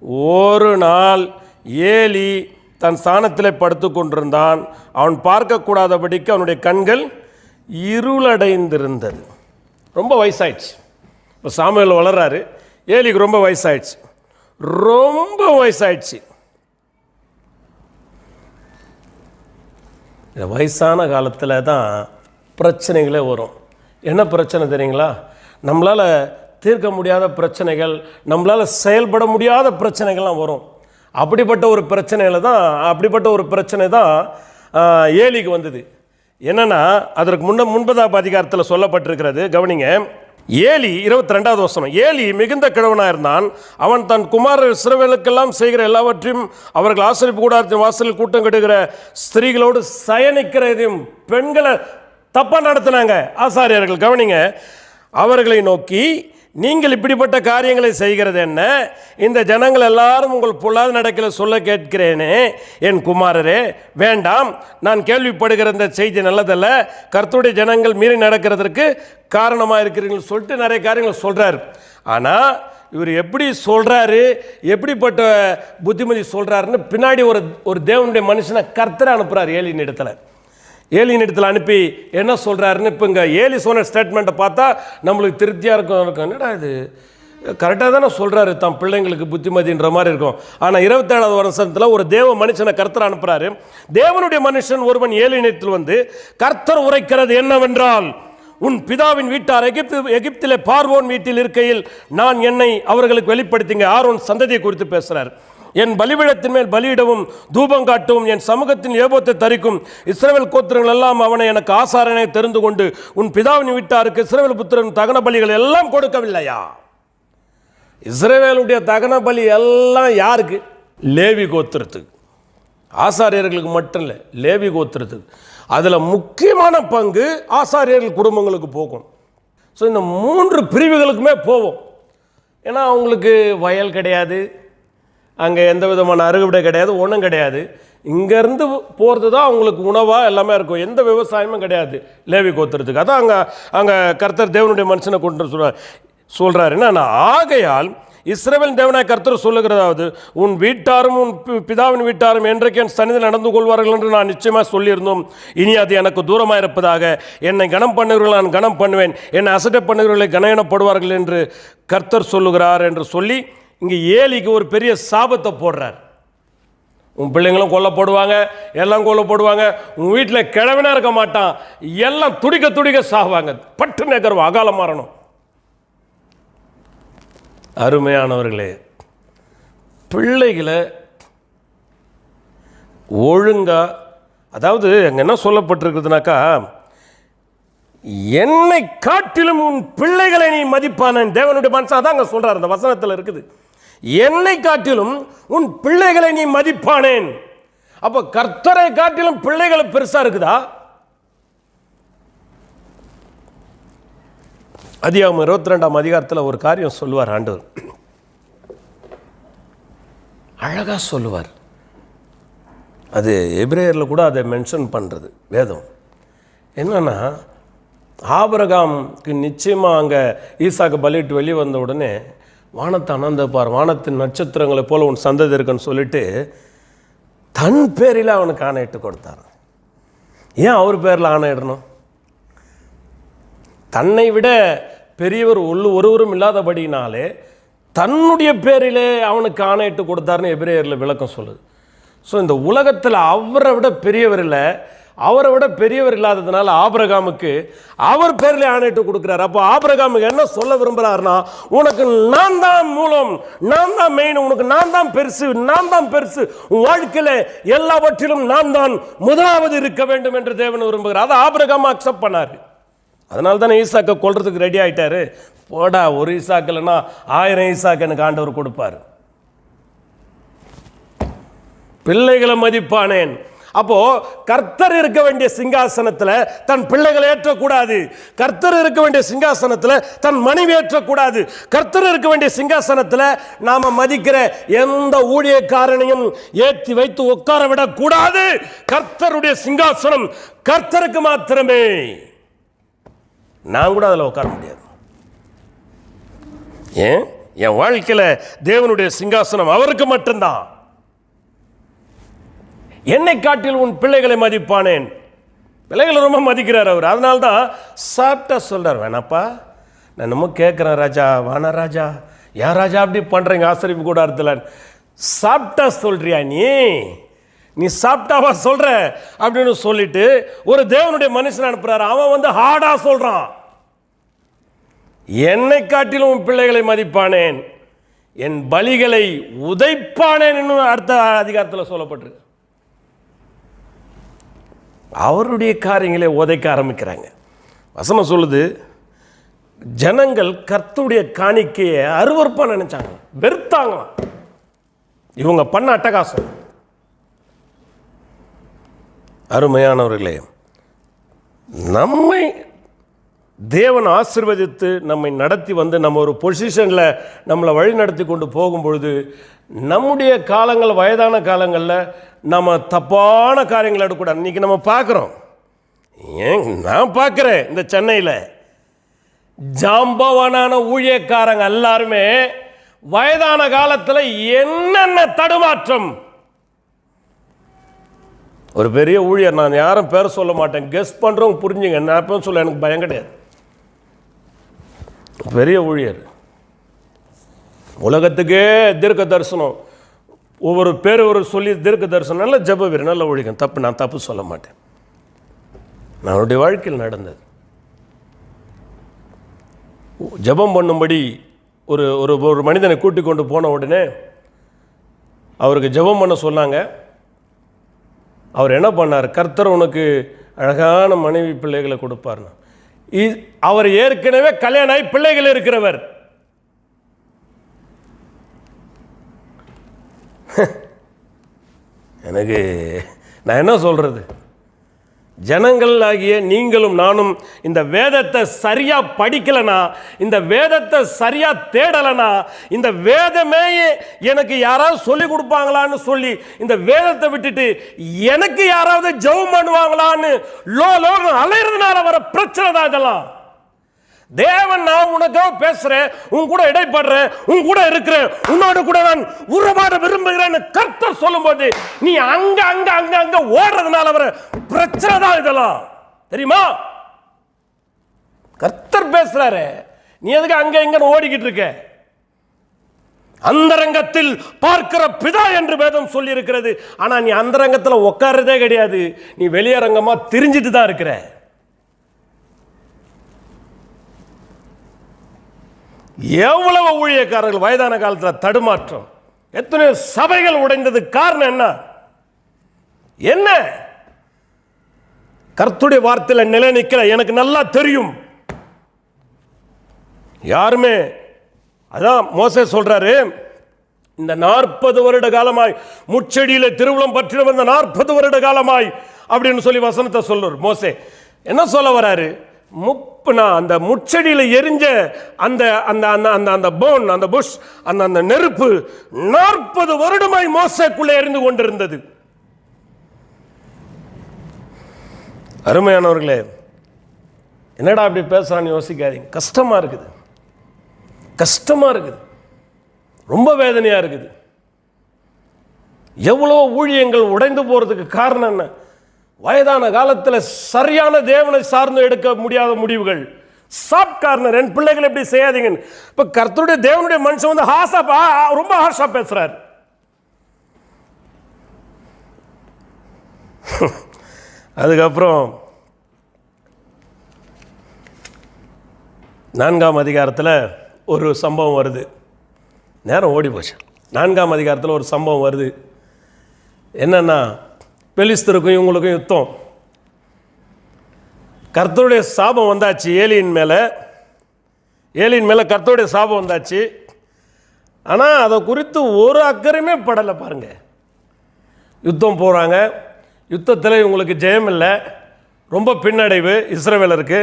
ஒரு நாள் ஏலி தன் ஸ்தானத்தில் படுத்து கொண்டிருந்தான். அவன் பார்க்கக்கூடாதபடிக்கு அவனுடைய கண்கள் இருளடைந்திருந்தது. ரொம்ப வயசாயிடுச்சு. இப்போ சாமியில் வளர்றாரு. ஏலிக்கு ரொம்ப வயசாயிடுச்சு. ரொம்ப வயசாயிடுச்சு. இந்த வயசான காலத்தில் தான் பிரச்சனைகளே வரும். என்ன பிரச்சனை தெரியுங்களா? நம்மளால் தீர்க்க முடியாத பிரச்சனைகள் நம்மளால் செயல்பட முடியாத பிரச்சனைகள்லாம் வரும். அப்படிப்பட்ட ஒரு பிரச்சனையில் தான் அப்படிப்பட்ட ஒரு பிரச்சனை தான் ஏலிக்கு வந்தது. என்னென்னா அதற்கு முன்ன முன்பதாப் அதிகாரத்தில் சொல்லப்பட்டிருக்கிறது கவனிங்க. ஏலி இருபத்தி ரெண்டாவது வசனம் ஏலி மிகுந்த கிழவனாக இருந்தான் அவன் தன் குமாரர் இஸ்ரவேலுக்கெல்லாம் செய்கிற எல்லாவற்றையும் அவர்கள் ஆசிரியப்பு கூடாரத்தின் வாசலில் கூட்டம் கட்டுகிற ஸ்திரீகளோடு சயனிக்கிறதையும் பெண்களை தப்பாக நடத்தினாங்க. ஆசாரியர்கள் கவனிங்க. அவர்களை நோக்கி நீங்கள் இப்படிப்பட்ட காரியங்களை செய்கிறது என்ன? இந்த ஜனங்கள் எல்லாரும் உங்கள் பொல்லாத நடக்கல சொல்ல கேட்கிறேனே என் குமாரரே. வேண்டாம் நான் கேள்விப்படுகிற இந்த செய்தி நல்லதல்ல. கர்த்தருடைய ஜனங்கள் மீறி நடக்கிறதற்கு காரணமாக இருக்கிறீங்கன்னு சொல்லிட்டு நிறைய காரியங்கள் சொல்கிறார் ஆனால் இவர் எப்படி சொல்கிறாரு எப்படிப்பட்ட புத்திமதி சொல்கிறாருன்னு பின்னாடி ஒரு ஒரு தேவனுடைய மனுஷனை கர்த்தரை அனுப்புகிறார் ஏழின் இடத்துல. ஏலியின் இடத்துல அனுப்பி என்ன சொல்கிறாருன்னு இப்போ இங்கே ஏலி சொன்ன ஸ்டேட்மெண்ட்டை பார்த்தா நம்மளுக்கு திருப்தியாக இருக்கும். இருக்கும் என்னடா இது? கரெக்டாக தானே சொல்கிறாரு தம் பிள்ளைங்களுக்கு புத்திமதின்ற மாதிரி இருக்கும். ஆனால் இருபத்தேழாவது வருஷத்தில் ஒரு தேவ மனுஷனை கர்த்தர் அனுப்புகிறாரு தேவனுடைய மனுஷன் ஒருவன் ஏலினத்தில் வந்து கர்த்தர் உரைக்கிறது என்னவென்றால் உன் பிதாவின் வீட்டார் எகிப்து எகிப்திலே பார்வோன் வீட்டில் இருக்கையில் நான் என்னை அவர்களுக்கு வெளிப்படுத்திங்க. ஆர்வன் சந்ததியை குறித்து பேசுகிறார் என் பலிபீடத்தின் மேல் பலியிடவும் தூபம் காட்டவும் என் சமூகத்தின் ஏபத்தை தரிக்கும். இஸ்ரவேல் கோத்திரங்கள் எல்லாம் அவனை எனக்கு ஆசாரனை தெரிந்து கொண்டு உன் பிதாவின் வீட்டாருக்கு இஸ்ரவேல் புத்திரன் தகன பலிகள் எல்லாம் கொடுக்கவில்லையா? இஸ்ரேவேலுடைய தகன பலி எல்லாம் யாருக்கு? லேவி கோத்திரத்துக்கு. ஆசாரியர்களுக்கு மட்டும் இல்லை லேவி கோத்திரத்துக்கு. அதில் முக்கியமான பங்கு ஆசாரியர்கள் குடும்பங்களுக்கு போகும். ஸோ இந்த மூன்று பிரிவுகளுக்குமே போவோம். ஏன்னா அவங்களுக்கு வயல் கிடையாது. அங்கே எந்த விதமான அறுவடை கிடையாது ஒன்றும் கிடையாது. இங்கேருந்து போகிறது தான் அவங்களுக்கு உணவாக எல்லாமே இருக்கும். எந்த விவசாயமும் கிடையாது லேவி கோத்துறதுக்கு அதான் அங்கே அங்கே கர்த்தர் தேவனுடைய மனுஷனை கொண்டு சொல்கிறார் சொல்கிறாரு என்ன ஆகையால் இஸ்ரவேல் தேவனாய் கர்த்தர் சொல்லுகிறதாவது உன் வீட்டாரும் உன் பி- பிதாவின் வீட்டாரும் என்றைக்கு என் சன்னிதில் நடந்து கொள்வார்கள் என்று நான் நிச்சயமாக சொல்லியிருந்தோம். இனி அது எனக்கு தூரமாக இருப்பதாக என்னை கனம் பண்ணுகிறவர்கள் நான் கனம் பண்ணுவேன். என்னை அசட்டை பண்ணுகிறவர்களை கனயனப்படுவார்கள் என்று கர்த்தர் சொல்லுகிறார் என்று சொல்லி இங்கே ஏலிக்கு ஒரு பெரிய சாபத்தை போடுறார். உன் பிள்ளைங்களும் கொல்லப்படுவாங்க எல்லாம் கொல்லப்படுவாங்க உன் வீட்டில் கிழவனா இருக்க மாட்டான். எல்லாம் துடிக்க துடிக்க சாவாங்க. பட்டு நகர்வம் அகால மாறணும். அருமையானவர்களே பிள்ளைகளை ஒழுங்கா அதாவது அங்கே என்ன சொல்லப்பட்டிருக்குதுனாக்கா என்னை காட்டிலும் உன் பிள்ளைகளை நீ மதிப்பான தேவனுடைய மனசாக தான் அங்கே சொல்கிறார் அந்த வசனத்தில் இருக்குது. என்னை காட்டிலும் உன் பிள்ளைகளை நீ மதிப்பானேன். அப்போ கர்த்தரை காட்டிலும் பிள்ளைகளை பெருசா இருக்குதா? அதிகாரம் இருபத்தி ரெண்டாம் அதிகாரத்தில் ஒரு காரியம் சொல்லுவார் ஆண்டவர். அழகா சொல்லுவார். அது எப்ரேயரில் கூட அதை மென்ஷன் பண்ணுறது வேதம். என்னன்னா ஆபரகாம்க்கு நிச்சயமாக அங்கே ஈசாக்கு பலிட்டு வெளியே வந்த உடனே வானத்தை அனந்தப்பார் வானத்தின் நட்சத்திரங்களை போல உன் சந்ததி இருக்குன்னு சொல்லிட்டு தன் பேரில் அவனுக்கு ஆணையிட்டு கொடுத்தார். ஏன் அவர் பேரில் ஆணையிடணும்? தன்னை விட பெரியவர் உள்ளு ஒருவரும் இல்லாதபடினாலே தன்னுடைய பேரிலே அவனுக்கு ஆணையிட்டு கொடுத்தாருன்னு எபிரேயரில் விளக்கம் சொல்லுது. ஸோ இந்த உலகத்தில் அவரை விட பெரியவர் இல்லை அவரை விட பெரியவர் இல்லாததுனால ஆபிரகாமுக்கு அவர் பேரில் ஆணையிட்டு கொடுக்குறாரு. அப்போ ஆபிரகாமுக்கு என்ன சொல்ல விரும்புகிறாருன்னா உனக்கு நான் தான் மூலம் நான் தான் மெயின் உனக்கு நான் தான் பெருசு நான் தான் பெருசு. உன் வாழ்க்கையில் எல்லாவற்றிலும் நான் தான் முதலாவது இருக்க வேண்டும் என்று தேவன் விரும்புகிறார். அதை ஆபிரகாம் அக்செப்ட் பண்ணார். அதனால தானே ஈசாக்கை கொள்றதுக்கு ரெடி ஆகிட்டாரு போடா ஒரு ஈசாக்கு இல்லைன்னா ஆயிரம் ஈசாக்கு எனக்கு ஆண்டவர் கொடுப்பாரு. பிள்ளைகளை மதிப்பானேன். அப்போ கர்த்தர் இருக்க வேண்டிய சிங்காசனத்தில் தன் பிள்ளைகள் ஏற்றக்கூடாது. கர்த்தர் இருக்க வேண்டிய சிங்காசனத்தில் தன் மனைவி ஏற்றக்கூடாது. கர்த்தர் இருக்க வேண்டிய சிங்காசனத்தில் நாம் மதிக்கிற எந்த ஊழியக்காரனையும் ஏற்றி வைத்து உட்கார விடக்கூடாது. கர்த்தருடைய சிங்காசனம் கர்த்தருக்கு மாத்திரமே. நான் கூட அதில் உட்கார முடியாது. ஏன்? என் வாழ்க்கையில் தேவனுடைய சிங்காசனம் அவருக்கு மட்டும்தான். என்னை காட்டில் உன் பிள்ளைகளை மதிப்பானேன். பிள்ளைகளை ரொம்ப மதிக்கிறார் அவர். அதனால தான் சாப்பிட்டா சொல்கிறார் வேணாப்பா நான் என்னமோ கேட்குறேன் ராஜா வானா ராஜா. ஏன் ராஜா அப்படி பண்ணுறீங்க ஆசிரியப்பு கூட அர்த்தலன் சாப்பிட்டா சொல்கிறியா நீ? நீ சாப்பிட்டாவா சொல்கிற அப்படின்னு சொல்லிட்டு ஒரு தேவனுடைய மனுஷன் அனுப்புறாரு. அவன் வந்து ஹார்டாக சொல்கிறான் என்னை காட்டிலும் உன் பிள்ளைகளை மதிப்பானேன். என் பலிகளை உதைப்பானேன் இன்னும் அடுத்த அதிகாரத்தில் சொல்லப்பட்டிருக்கு. அவருடைய காரியங்களை உதைக்க ஆரம்பிக்கிறாங்க. வசனம் சொல்லுது ஜனங்கள் கர்த்துடைய காணிக்கையை அருவருப்பா நினைச்சாங்க. வெறுத்தாங்களாம். இவங்க பண்ண அட்டகாசம். அருமையானவர்களே நம்மை தேவன் ஆசிர்வதித்து நம்மை நடத்தி வந்து நம்ம ஒரு பொசிஷனில் நம்மளை வழி நடத்தி கொண்டு போகும் பொழுது நம்முடைய காலங்கள் வயதான காலங்களில் நம்ம தப்பான காரியங்கள் எடுக்கக்கூடாது. இன்றைக்கி நம்ம பார்க்குறோம். ஏன்? நான் பார்க்குறேன் இந்த சென்னையில். ஜாம்பவானான ஊழியக்காரங்க எல்லாருமே வயதான காலத்தில் என்னென்ன தடுமாற்றம்? ஒரு பெரிய ஊழியர் நான் யாரும் பேர் சொல்ல மாட்டேன். கெஸ் பண்ணுறவங்க புரிஞ்சுங்க. நான் எப்பவும் சொல்ல எனக்கு பயம் கிடையாது. பெரிய ஊழியர். உலகத்துக்கே தீர்க்க தரிசனம். ஒவ்வொரு பேர் ஒரு சொல்லி தீர்க்க தரிசனம் நல்ல ஜப வீரர் நல்ல ஒழிக்கும் தப்பு நான் தப்பு சொல்ல மாட்டேன். நான் அவருடைய வாழ்க்கையில் நடந்தது. ஜெபம் பண்ணும்படி ஒரு ஒரு ஒரு மனிதனை கூட்டிக் கொண்டு போன உடனே அவருக்கு ஜெபம் பண்ண சொன்னாங்க. அவர் என்ன பண்ணார்? கர்த்தர் உனக்கு அழகான மனைவி பிள்ளைகளை கொடுப்பார்னா. அவர் ஏற்கனவே கல்யாணம் ஆகி பிள்ளைகள் இருக்கிறவர். எனக்கு நான் என்ன சொல்றது? ஜனங்கள் ஆகிய நீங்களும் நானும் இந்த வேதத்தை சரியாக படிக்கலனா இந்த வேதத்தை சரியாக தேடலனா இந்த வேதமே எனக்கு யாராவது சொல்லி கொடுப்பாங்களான்னு சொல்லி இந்த வேதத்தை விட்டுட்டு எனக்கு யாராவது ஜெபம் பண்ணுவாங்களான்னு லோ லோ அலையிறதுனால வர பிரச்சனை தான் இதெல்லாம். தேவன் நான் உனக்காக பேசுறேன் உன் கூட இடைப்படுறேன் உன் கூட இருக்கிறேன் உன்னோட கூட நான் உறவாட விரும்புகிறேன்னு கர்த்தர் சொல்லும்போது நீ அங்க அங்க அங்க அங்க ஓடுறதுனால வர பிரச்சனை தான் இதெல்லாம். தெரியுமா? கர்த்தர் பேசுறாரு நீ எதுக்கு அங்க இங்கன்னு ஓடிக்கிட்டு இருக்க? அந்தரங்கத்தில் பார்க்கிற பிதா என்று வேதம் சொல்லி இருக்கிறது ஆனா நீ அந்தரங்கத்தில் உட்கார்றதே கிடையாது. நீ வெளியரங்கமா திரிஞ்சிட்டு தான் இருக்கிற. எவ்வளவு ஊழியக்காரர்கள் வயதான காலத்தில் தடுமாற்றம்? எத்தனையோ சபைகள் உடைந்தது காரணம் என்ன? என்ன? கர்த்துடைய வார்த்தையில் நிலை நிற்கிற எனக்கு நல்லா தெரியும். யாருமே அதான் மோச சொல்றாரு இந்த நாற்பது வருட காலமாய் முச்செடியில் திருவிழம் பற்றின வந்த நாற்பது வருட காலமாய் அப்படின்னு சொல்லி வசனத்தை சொல்லுவார் மோசே. என்ன சொல்ல வராரு? முப்புனா அந்த முச்செடியில் எரிஞ்ச அந்த அந்த அந்த அந்த அந்த போன் அந்த புஷ் அந்த அந்த நெருப்பு நாற்பது வருடமாய் மோசக்குள்ளே எரிந்து கொண்டிருந்தது. அருமையானவர்களே என்னடா அப்படி பேசுறான்னு யோசிக்காதீங்க. கஷ்டமா இருக்குது. கஷ்டமா இருக்குது. ரொம்ப வேதனையா இருக்குது. எவ்வளோ ஊழியங்கள் உடைந்து போறதுக்கு காரணம் என்ன? வயதான காலத்தில் சரியான தேவனை சார்ந்து எடுக்க முடியாத முடிவுகள். சாப் கார்னர் என் பிள்ளைகள் எப்படி செய்யாதீங்கன்னு இப்போ கர்த்தருடைய தேவனுடைய மனுஷன் வந்து ஹாசா பா- ரொம்ப ஹாஷா பேசுறாரு. அதுக்கப்புறம் நான்காம் அதிகாரத்தில் ஒரு சம்பவம் வருது. நேரம் ஓடி போச்சு நான்காம் அதிகாரத்தில் ஒரு சம்பவம் வருது. என்னன்னா பெலிஸ்தருக்கும் இவங்களுக்கும் யுத்தம். கர்த்தருடைய சாபம் வந்தாச்சு ஏலியின் மேலே. ஏலியின் மேலே கர்த்தருடைய சாபம் வந்தாச்சு. ஆனால் அதை குறித்து ஒரு அக்கறையுமே படலை பாருங்கள் யுத்தம் போகிறாங்க யுத்தத்தில் இவங்களுக்கு ஜெயம் இல்லை ரொம்ப பின்னடைவு இஸ்ரேவேலருக்கு.